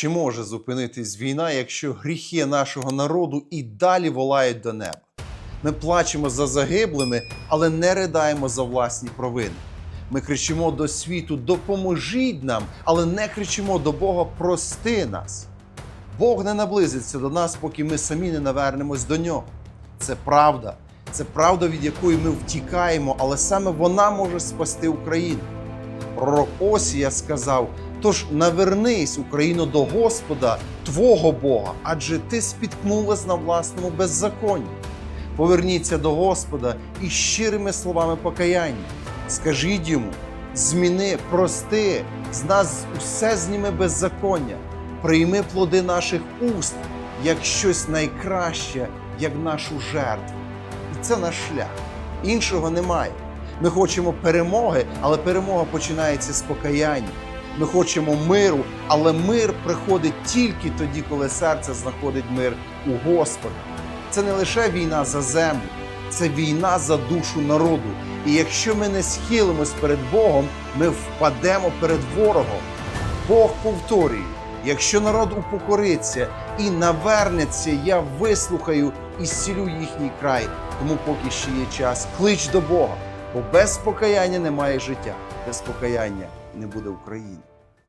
Чи може зупинитись війна, якщо гріхи нашого народу і далі волають до неба? Ми плачемо за загиблими, але не ридаємо за власні провини. Ми кричимо до світу Допоможіть нам, але не кричимо до Бога Прости нас. Бог не наблизиться до нас, поки ми самі не навернемось до нього. Це правда. Це правда, від якої ми втікаємо, але саме вона може спасти Україну. Пророк Осія сказав: тож навернись, Україно, до Господа, Твого Бога, адже ти спіткнулась на власному беззаконні. Поверніться до Господа і щирими словами покаяння. Скажіть йому: зміни, прости, з нас усе зніми беззаконня, прийми плоди наших уст як щось найкраще, як нашу жертву. І це наш шлях. Іншого немає. Ми хочемо перемоги, але перемога починається з покаяння. Ми хочемо миру, але мир приходить тільки тоді, коли серце знаходить мир у Господа. Це не лише війна за землю, це війна за душу народу. І якщо ми не схилимось перед Богом, ми впадемо перед ворогом. Бог повторює: якщо народ упокориться і навернеться, я вислухаю і зцілю їхній край. Тому поки ще є час, клич до Бога, бо без покаяння немає життя, без покаяння не буде України.